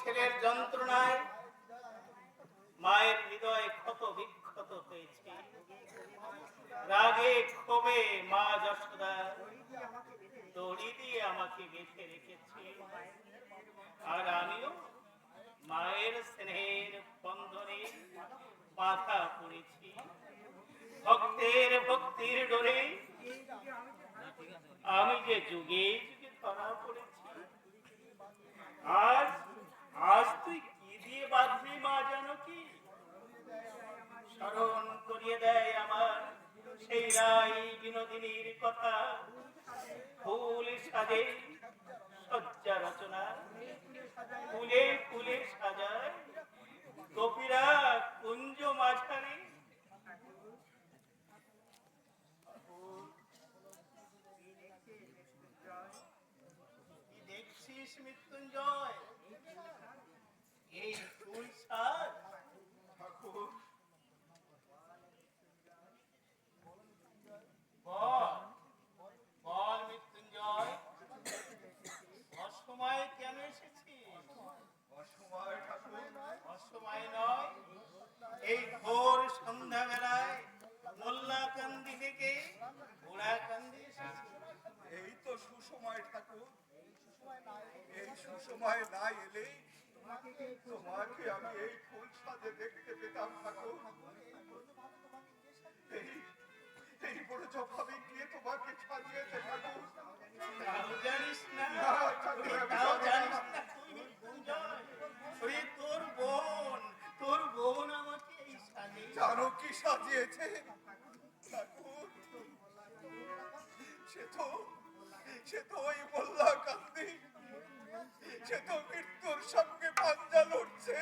ছেলের যন্ত্রণায় মায়ের হৃদয় ক্ষত বিক্ষত হয়েছে। রাগে, ক্ষোভে মা যশোদা দড়ি দিয়ে আমাকে বেঁধে রেখেছে। আর আমিও মায়ের স্নেহের বন্ধনে বাধা পড়েছি। ভক্তের ভক্তির ডোরে আমি যে যুগে যুগে ধরা পড়েছি, আজ আজ তুই কি দিয়ে বাঁধবি মা জানো কি স্মরণ করিয়ে দেয় আমার সেই রাই বিনোদিনীর কথা। ফুল সাজে সজ্জা রচনা। ফুলে ফুলে সাজায় গোপীরা কুঞ্জ মাঝারে কি দেখছিস মৃত্যুঞ্জয়? এই ঠাকুর বল মৃত্যুঞ্জয় অসময়ে কেন এসেছিস অসময় নয় এই ভোর সন্ধ্যাবেলায় মোল্লাকান্দি থেকে ঘোড়াকান্দি এই তো সুসময় ঠাকুর এই সুসময় না এলে তোমাকে আমি এই ফুল সাজে দেখতে পেতাম ঠাকুর এই বড় জভাবে গিয়ে তোমাকে সাজিয়েছে ঠাকুর? তাও জানিস না তাও জানিস না। না তুই তোর বোন তোর বোন আমাকে এই সাজে জানো কি সাজিয়েছে? ঠাকুর সে তো সে তো ওই মোল্লা কান্দি। সে তো মৃত্যুর সঙ্গে পাঞ্জা লড়ছে।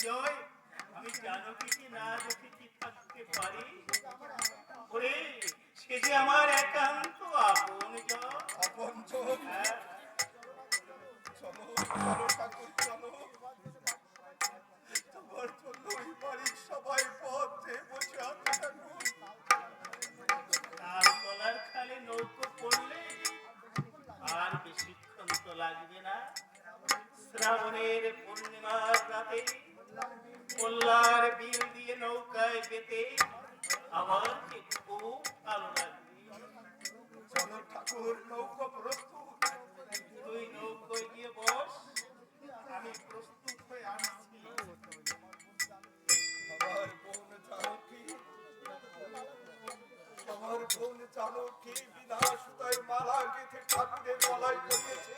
জয়। আমি জানকীকে না দেখে থাকতে পারি। ওরে সে যে আমার একান্ত আপন আপন হ্যাঁ। চলো চলো ঠাকুর চলো। তোমার জন্য ওই বাড়ির সবাই পথে বসে আছে ঠাকুর। তার তলার খালে নৌকো পড়লে আর বেশিক্ষণ তো লাগবে না। শ্রাবণের পূর্ণিমার রাতে মোল্লার বিল দিয়ে নৌকায় যেতে আমার খুব ভালো চলো ঠাকুর নৌকো প্রস্তুত। তুই নৌকোয় গিয়ে বস আমি প্রস্তুত হয়ে আসছি। আমার বোন জানকী আমার বোন জানকী বিনা সুতায় মালা গেঁথে ঠাকুরের গলায় করিয়েছে।